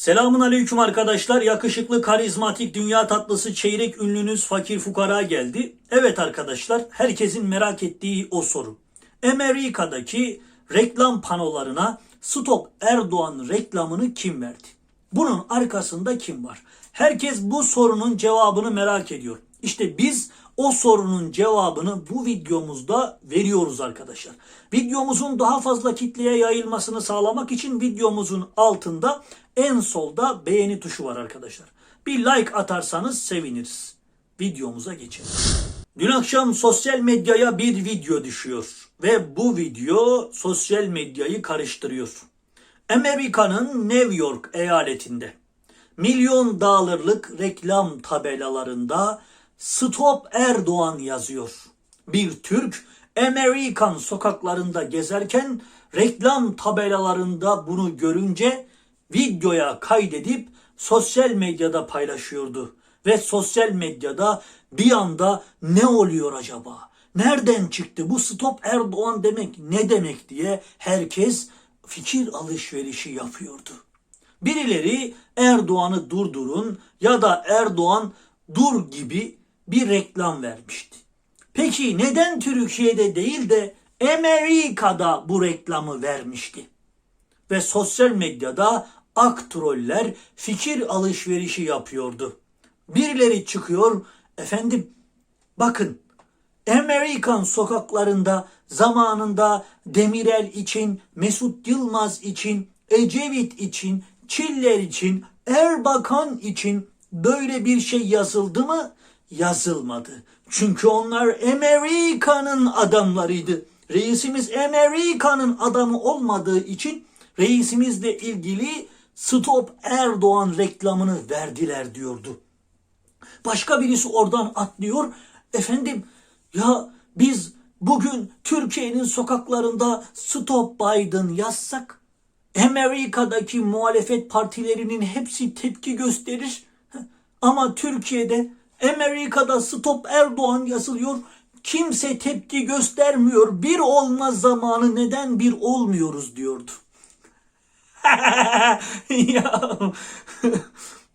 Selamun aleyküm arkadaşlar. Yakışıklı, karizmatik, dünya tatlısı, çeyrek ünlünüz fakir fukara geldi. Evet arkadaşlar, herkesin merak ettiği o soru. Amerika'daki reklam panolarına Stop Erdoğan reklamını kim verdi? Bunun arkasında kim var? Herkes bu sorunun cevabını merak ediyor. İşte biz o sorunun cevabını bu videomuzda veriyoruz arkadaşlar. Videomuzun daha fazla kitleye yayılmasını sağlamak için videomuzun altında en solda beğeni tuşu var arkadaşlar. Bir like atarsanız seviniriz. Videomuza geçelim. Dün akşam sosyal medyaya bir video düşüyor ve bu video sosyal medyayı karıştırıyor. Amerika'nın New York eyaletinde milyon dolarlık reklam tabelalarında Stop Erdoğan yazıyor. Bir Türk Amerikan sokaklarında gezerken reklam tabelalarında bunu görünce videoya kaydedip sosyal medyada paylaşıyordu. Ve sosyal medyada bir anda ne oluyor acaba? Nereden çıktı bu Stop Erdoğan demek ne demek diye herkes fikir alışverişi yapıyordu. Birileri Erdoğan'ı durdurun ya da Erdoğan dur gibi bir reklam vermişti. Peki neden Türkiye'de değil de Amerika'da bu reklamı vermişti? Ve sosyal medyada aktroller fikir alışverişi yapıyordu. Birileri çıkıyor, efendim bakın Amerikan sokaklarında zamanında Demirel için, Mesut Yılmaz için, Ecevit için, Çiller için, Erbakan için böyle bir şey yazıldı mı? Yazılmadı. Çünkü onlar Amerika'nın adamlarıydı. Reisimiz Amerika'nın adamı olmadığı için reisimizle ilgili Stop Erdoğan reklamını verdiler diyordu. Başka birisi oradan atlıyor. Efendim ya biz bugün Türkiye'nin sokaklarında Stop Biden yazsak Amerika'daki muhalefet partilerinin hepsi tepki gösterir. Ama Türkiye'de Amerika'da Stop Erdoğan yazılıyor. Kimse tepki göstermiyor. Bir olma zamanı neden bir olmuyoruz diyordu.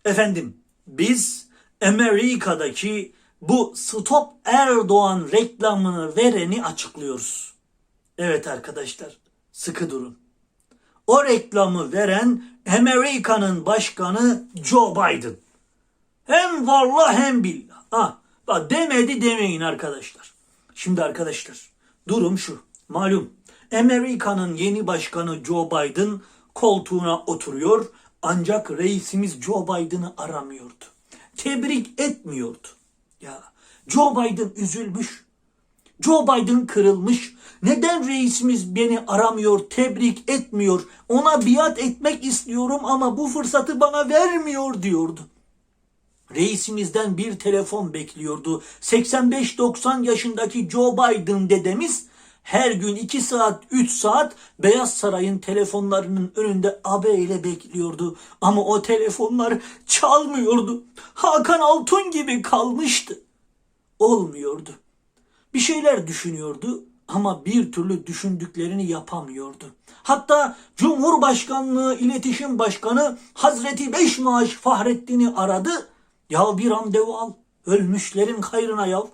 Efendim biz Amerika'daki bu Stop Erdoğan reklamını vereni açıklıyoruz. Evet arkadaşlar sıkı durun. O reklamı veren Amerika'nın başkanı Joe Biden. Hem varla hem billah. Ha, bak demedi demeyin arkadaşlar. Şimdi arkadaşlar durum şu. Malum Amerika'nın yeni başkanı Joe Biden koltuğuna oturuyor ancak reisimiz Joe Biden'ı aramıyordu. Tebrik etmiyordu. Ya Joe Biden üzülmüş. Joe Biden kırılmış. Neden reisimiz beni aramıyor, tebrik etmiyor? Ona biat etmek istiyorum ama bu fırsatı bana vermiyor diyordu. Reisimizden bir telefon bekliyordu. 85-90 yaşındaki Joe Biden dedemiz her gün 2 saat 3 saat Beyaz Saray'ın telefonlarının önünde abe ile bekliyordu. Ama o telefonlar çalmıyordu. Hakan Altun gibi kalmıştı. Olmuyordu. Bir şeyler düşünüyordu ama bir türlü düşündüklerini yapamıyordu. Hatta Cumhurbaşkanlığı İletişim Başkanı Hazreti Beşmaaş Fahrettin'i aradı. Ya bir randevu al, ölmüşlerin hayrına yav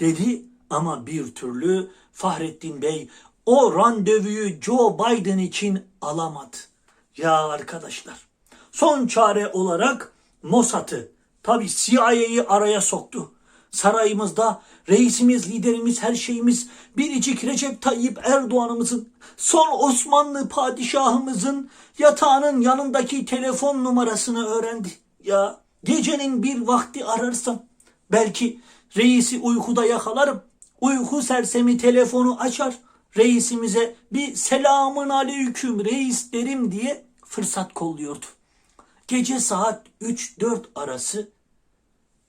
dedi ama bir türlü Fahrettin Bey o randevuyu Joe Biden için alamadı. Ya arkadaşlar son çare olarak Mossad'ı tabi CIA'yı araya soktu. Sarayımızda reisimiz, liderimiz, her şeyimiz biricik Recep Tayyip Erdoğan'ımızın, son Osmanlı padişahımızın yatağının yanındaki telefon numarasını öğrendi. Ya gecenin bir vakti ararsam belki reisi uykuda yakalarım. Uyku sersemi telefonu açar. Reisimize bir selamın aleyküm reis derim diye fırsat kolluyordu. Gece saat 3-4 arası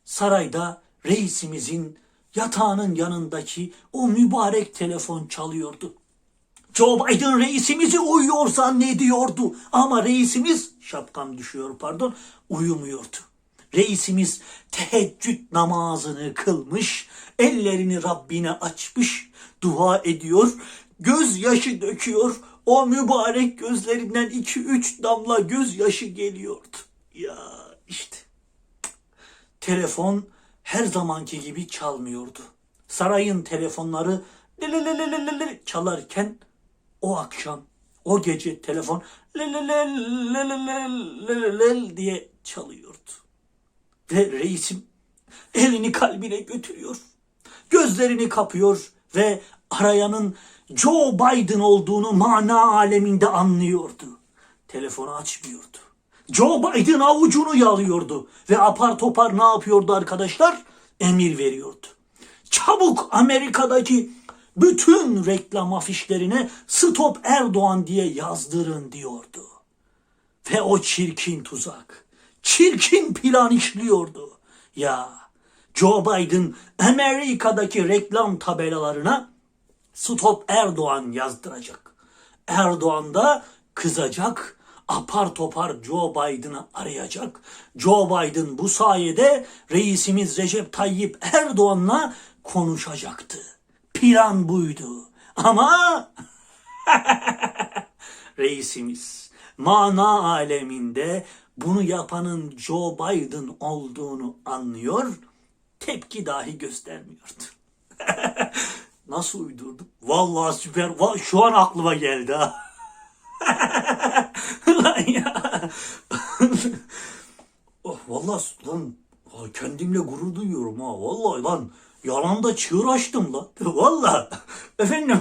sarayda reisimizin yatağının yanındaki o mübarek telefon çalıyordu. Joe Biden reisimizi uyuyor zannediyordu ama reisimiz şapkam düşüyor pardon uyumuyordu. Reisimiz teheccüd namazını kılmış, ellerini Rabbine açmış, dua ediyor, gözyaşı döküyor. O mübarek gözlerinden iki üç damla gözyaşı geliyordu. Ya işte. Telefon her zamanki gibi çalmıyordu. Sarayın telefonları çalarken o akşam, o gece telefon diye çalıyordu. Ve reisim elini kalbine götürüyor. Gözlerini kapıyor ve arayanın Joe Biden olduğunu mana aleminde anlıyordu. Telefonu açmıyordu. Joe Biden avucunu yalıyordu ve apar topar ne yapıyordu arkadaşlar? Emir veriyordu. Çabuk Amerika'daki bütün reklam afişlerine Stop Erdoğan diye yazdırın diyordu. Ve o çirkin tuzak, çirkin plan işliyordu. Ya Joe Biden Amerika'daki reklam tabelalarına Stop Erdoğan yazdıracak. Erdoğan da kızacak, apar topar Joe Biden'ı arayacak. Joe Biden bu sayede reisimiz Recep Tayyip Erdoğan'la konuşacaktı. Plan buydu. Ama reisimiz mana aleminde bunu yapanın Joe Biden olduğunu anlıyor, tepki dahi göstermiyordu. Nasıl uydurdum? Vallahi süper. Va- Şu an aklıma geldi ha. ya. oh, vallahi lan kendimle gurur duyuyorum ha. Vallahi lan yalanda çığır açtım lan. Vallahi. Efendim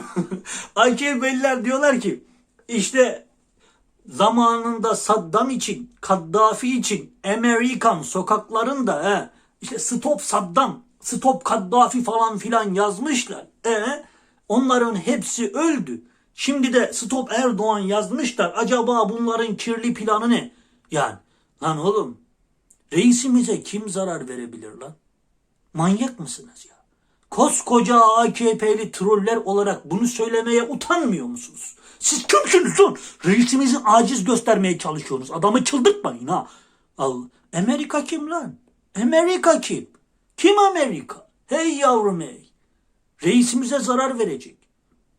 AKP'liler diyorlar ki işte zamanında Saddam için, Kaddafi için Amerikan sokaklarında he, işte stop Saddam, stop Kaddafi falan filan yazmışlar. E onların hepsi öldü. Şimdi de stop Erdoğan yazmışlar. Acaba bunların kirli planı ne? Yani lan oğlum reisimize kim zarar verebilir lan? Manyak mısınız ya? Koskoca AKP'li troller olarak bunu söylemeye utanmıyor musunuz? Siz kimsiniz lan? Reisimizi aciz göstermeye çalışıyorsunuz. Adamı çıldırtmayın ha. Al. Amerika kim lan? Amerika kim? Kim Amerika? Hey yavrum hey. Reisimize zarar verecek.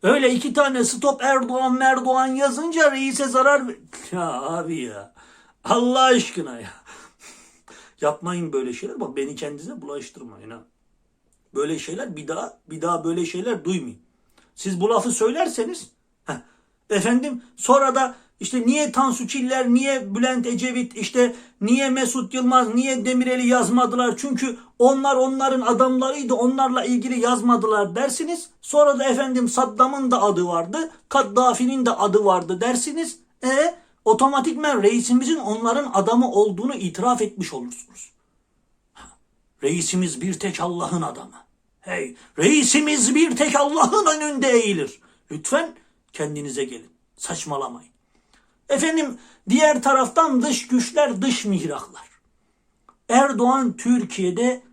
Öyle iki tane stop Erdoğan Merdoğan yazınca reise zarar ver... Ya abi ya. Allah aşkına ya. Yapmayın böyle şeyler. Bak beni kendinize bulaştırmayın ha. Böyle şeyler bir daha bir daha böyle şeyler duymayın. Siz bu lafı söylerseniz efendim sonra da işte niye Tansu Çiller, niye Bülent Ecevit, işte niye Mesut Yılmaz, niye Demirel'i yazmadılar? Çünkü onlar onların adamlarıydı, onlarla ilgili yazmadılar dersiniz. Sonra da efendim Saddam'ın da adı vardı, Kaddafi'nin de adı vardı dersiniz. E otomatikmen reisimizin onların adamı olduğunu itiraf etmiş olursunuz. Reisimiz bir tek Allah'ın adamı. Hey, reisimiz bir tek Allah'ın önünde eğilir. Lütfen kendinize gelin. Saçmalamayın. Efendim diğer taraftan dış güçler, dış mihraklar. Erdoğan Türkiye'de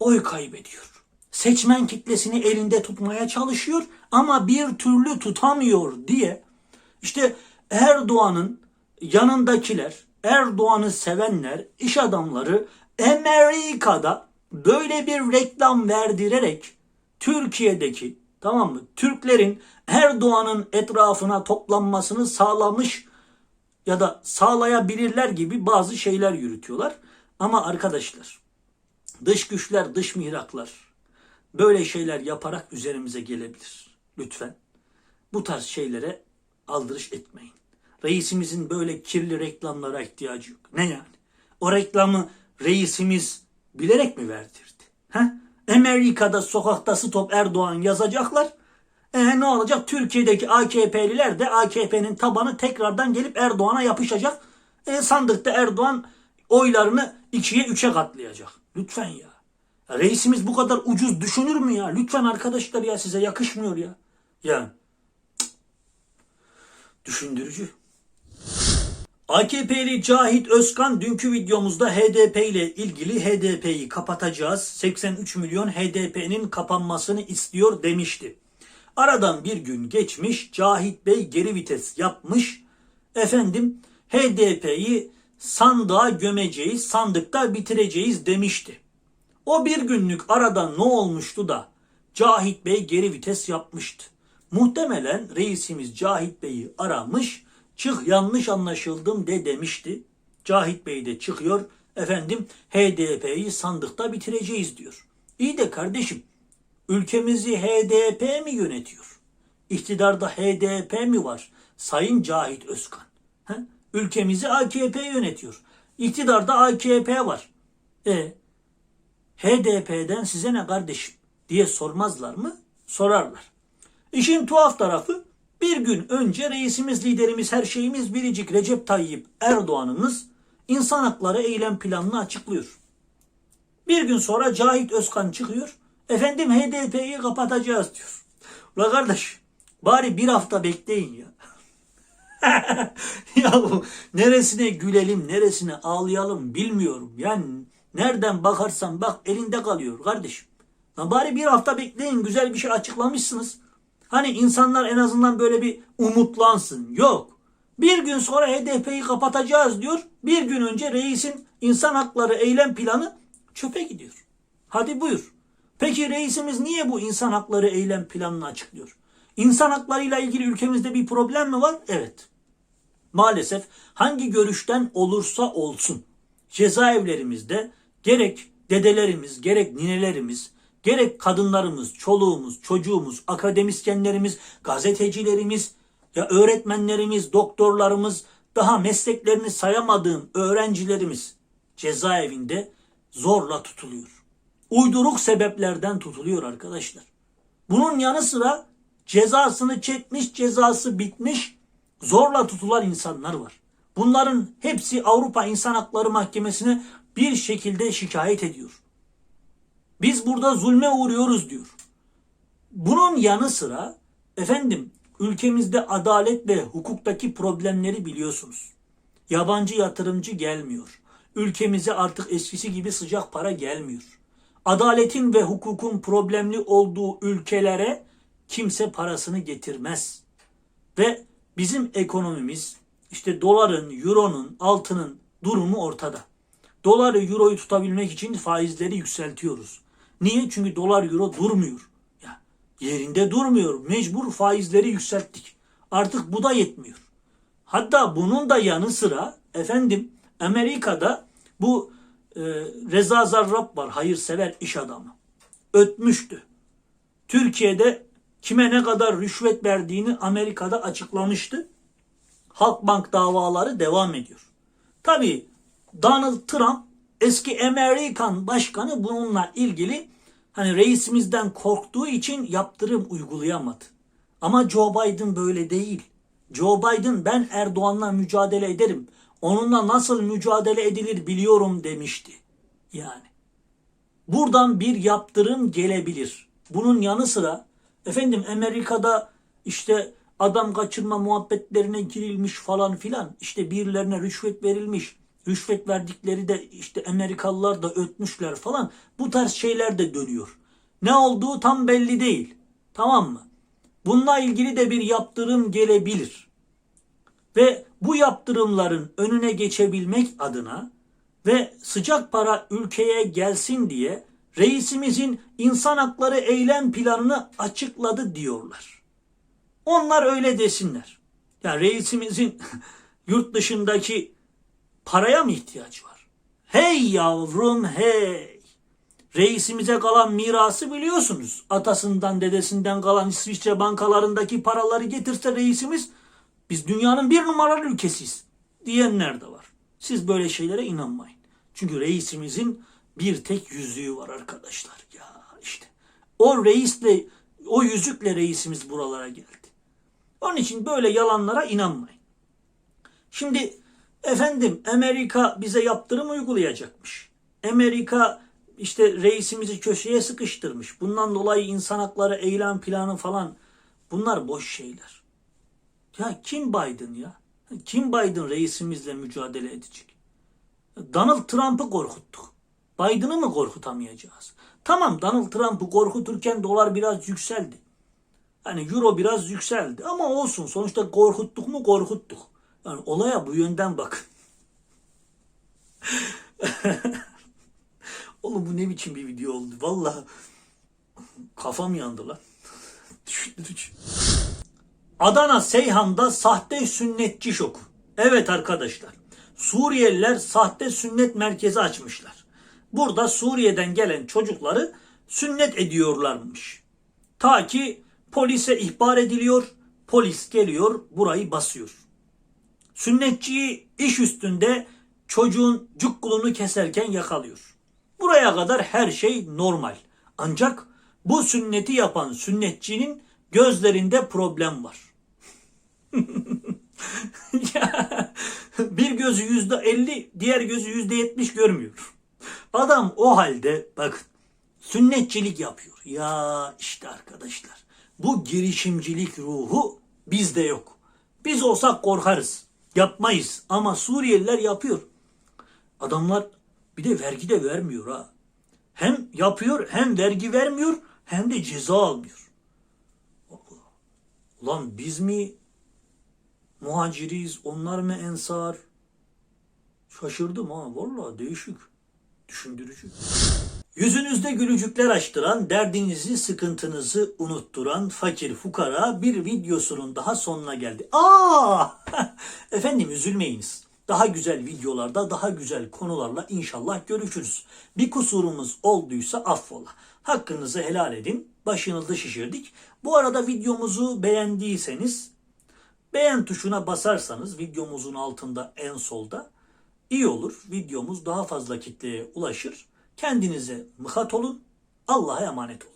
oy kaybediyor. Seçmen kitlesini elinde tutmaya çalışıyor ama bir türlü tutamıyor diye işte Erdoğan'ın yanındakiler, Erdoğan'ı sevenler, iş adamları Amerika'da böyle bir reklam verdirerek Türkiye'deki tamam mı? Türklerin Erdoğan'ın etrafına toplanmasını sağlamış ya da sağlayabilirler gibi bazı şeyler yürütüyorlar. Ama arkadaşlar dış güçler, dış mihraklar böyle şeyler yaparak üzerimize gelebilir. Lütfen bu tarz şeylere aldırış etmeyin. Reisimizin böyle kirli reklamlara ihtiyacı yok. Ne yani? O reklamı reisimiz bilerek mi verdirdi? Ha? Amerika'da sokakta stop Erdoğan yazacaklar. E ne olacak? Türkiye'deki AKP'liler de AKP'nin tabanı tekrardan gelip Erdoğan'a yapışacak. E, sandıkta Erdoğan oylarını ikiye üçe katlayacak. Lütfen ya. Reisimiz bu kadar ucuz düşünür mü ya? Lütfen arkadaşlar ya size yakışmıyor ya. Yani. Cık. Düşündürücü. AKP'li Cahit Özkan dünkü videomuzda HDP ile ilgili HDP'yi kapatacağız. 83 milyon HDP'nin kapanmasını istiyor demişti. Aradan bir gün geçmiş Cahit Bey geri vites yapmış. Efendim HDP'yi sandığa gömeceğiz, sandıkta bitireceğiz demişti. O bir günlük arada ne olmuştu da Cahit Bey geri vites yapmıştı. Muhtemelen reisimiz Cahit Bey'i aramış, çık yanlış anlaşıldım de demişti. Cahit Bey de çıkıyor, efendim HDP'yi sandıkta bitireceğiz diyor. İyi de kardeşim, ülkemizi HDP mi yönetiyor? İktidarda HDP mi var? Sayın Cahit Özkan. He? Ülkemizi AKP yönetiyor. İktidarda AKP var. E HDP'den size ne kardeşim diye sormazlar mı? Sorarlar. İşin tuhaf tarafı bir gün önce reisimiz, liderimiz, her şeyimiz biricik Recep Tayyip Erdoğan'ımız insan hakları eylem planını açıklıyor. Bir gün sonra Cahit Özkan çıkıyor. Efendim HDP'yi kapatacağız diyor. La kardeş bari bir hafta bekleyin ya. ya neresine gülelim, neresine ağlayalım bilmiyorum. Yani nereden bakarsan bak elinde kalıyor kardeşim. Lan bari bir hafta bekleyin güzel bir şey açıklamışsınız. Hani insanlar en azından böyle bir umutlansın. Yok. Bir gün sonra HDP'yi kapatacağız diyor. Bir gün önce reisin insan hakları eylem planı çöpe gidiyor. Hadi buyur. Peki reisimiz niye bu insan hakları eylem planını açıklıyor? İnsan haklarıyla ilgili ülkemizde bir problem mi var? Evet. Maalesef hangi görüşten olursa olsun cezaevlerimizde gerek dedelerimiz, gerek ninelerimiz, gerek kadınlarımız, çoluğumuz, çocuğumuz, akademisyenlerimiz, gazetecilerimiz, ya öğretmenlerimiz, doktorlarımız, daha mesleklerini sayamadığım öğrencilerimiz cezaevinde zorla tutuluyor. Uyduruk sebeplerden tutuluyor arkadaşlar. Bunun yanı sıra cezasını çekmiş, cezası bitmiş, zorla tutulan insanlar var. Bunların hepsi Avrupa İnsan Hakları Mahkemesi'ne bir şekilde şikayet ediyor. Biz burada zulme uğruyoruz diyor. Bunun yanı sıra efendim ülkemizde adalet ve hukuktaki problemleri biliyorsunuz. Yabancı yatırımcı gelmiyor. Ülkemize artık eskisi gibi sıcak para gelmiyor. Adaletin ve hukukun problemli olduğu ülkelere kimse parasını getirmez. Ve bizim ekonomimiz işte doların, euronun, altının durumu ortada. Doları, euroyu tutabilmek için faizleri yükseltiyoruz. Niye? Çünkü dolar, euro durmuyor. Ya yerinde durmuyor. Mecbur faizleri yükselttik. Artık bu da yetmiyor. Hatta bunun da yanı sıra efendim Amerika'da bu e, Reza Zarrab var. Hayırsever iş adamı. Ötmüştü. Türkiye'de kime ne kadar rüşvet verdiğini Amerika'da açıklamıştı. Halkbank davaları devam ediyor. Tabii Donald Trump eski Amerikan başkanı bununla ilgili hani reisimizden korktuğu için yaptırım uygulayamadı. Ama Joe Biden böyle değil. Joe Biden ben Erdoğan'la mücadele ederim. Onunla nasıl mücadele edilir biliyorum demişti. Yani. Buradan bir yaptırım gelebilir. Bunun yanı sıra efendim Amerika'da işte adam kaçırma muhabbetlerine girilmiş falan filan. İşte birilerine rüşvet verilmiş. Rüşvet verdikleri de işte Amerikalılar da ötmüşler falan. Bu tarz şeyler de dönüyor. Ne olduğu tam belli değil. Tamam mı? Bununla ilgili de bir yaptırım gelebilir. Ve bu yaptırımların önüne geçebilmek adına ve sıcak para ülkeye gelsin diye reisimizin insan hakları eylem planını açıkladı diyorlar. Onlar öyle desinler. Ya reisimizin yurt dışındaki paraya mı ihtiyacı var? Hey yavrum hey. Reisimize kalan mirası biliyorsunuz. Atasından dedesinden kalan İsviçre bankalarındaki paraları getirse reisimiz biz dünyanın bir numaralı ülkesiyiz diyenler de var. Siz böyle şeylere inanmayın. Çünkü reisimizin bir tek yüzüğü var arkadaşlar. Ya işte o reisle o yüzükle reisimiz buralara geldi. Onun için böyle yalanlara inanmayın. Şimdi efendim Amerika bize yaptırım uygulayacakmış. Amerika işte reisimizi köşeye sıkıştırmış. Bundan dolayı insan hakları eylem planı falan bunlar boş şeyler. Ya kim Biden ya? Kim Biden reisimizle mücadele edecek? Donald Trump'ı korkuttuk. Biden'ı mı korkutamayacağız? Tamam Donald Trump'ı korkuturken dolar biraz yükseldi. Hani euro biraz yükseldi ama olsun sonuçta korkuttuk mu korkuttuk. Yani olaya bu yönden bak. Oğlum bu ne biçim bir video oldu? Vallahi kafam yandı lan. Adana Seyhan'da sahte sünnetçi şoku. Evet arkadaşlar. Suriyeliler sahte sünnet merkezi açmışlar. Burada Suriye'den gelen çocukları sünnet ediyorlarmış. Ta ki polise ihbar ediliyor. Polis geliyor burayı basıyor. Sünnetçiyi iş üstünde çocuğun cukkulunu keserken yakalıyor. Buraya kadar her şey normal. Ancak bu sünneti yapan sünnetçinin gözlerinde problem var. Bir gözü yüzde elli, diğer gözü yüzde yetmiş görmüyor. Adam o halde bakın sünnetçilik yapıyor. Ya işte arkadaşlar bu girişimcilik ruhu bizde yok. Biz olsak korkarız. Yapmayız ama Suriyeliler yapıyor. Adamlar bir de vergi de vermiyor ha. Hem yapıyor hem vergi vermiyor hem de ceza almıyor. Ulan biz mi muhaciriz, onlar mı ensar? Şaşırdım ha, vallahi değişik, düşündürücü. Yüzünüzde gülücükler açtıran, derdinizi, sıkıntınızı unutturan fakir fukara bir videosunun daha sonuna geldi. Aa! Efendim üzülmeyiniz. Daha güzel videolarda, daha güzel konularla inşallah görüşürüz. Bir kusurumuz olduysa affola. Hakkınızı helal edin. Başınızı şişirdik. Bu arada videomuzu beğendiyseniz beğen tuşuna basarsanız videomuzun altında en solda iyi olur. Videomuz daha fazla kitleye ulaşır. Kendinize mıhat olun. Allah'a emanet olun.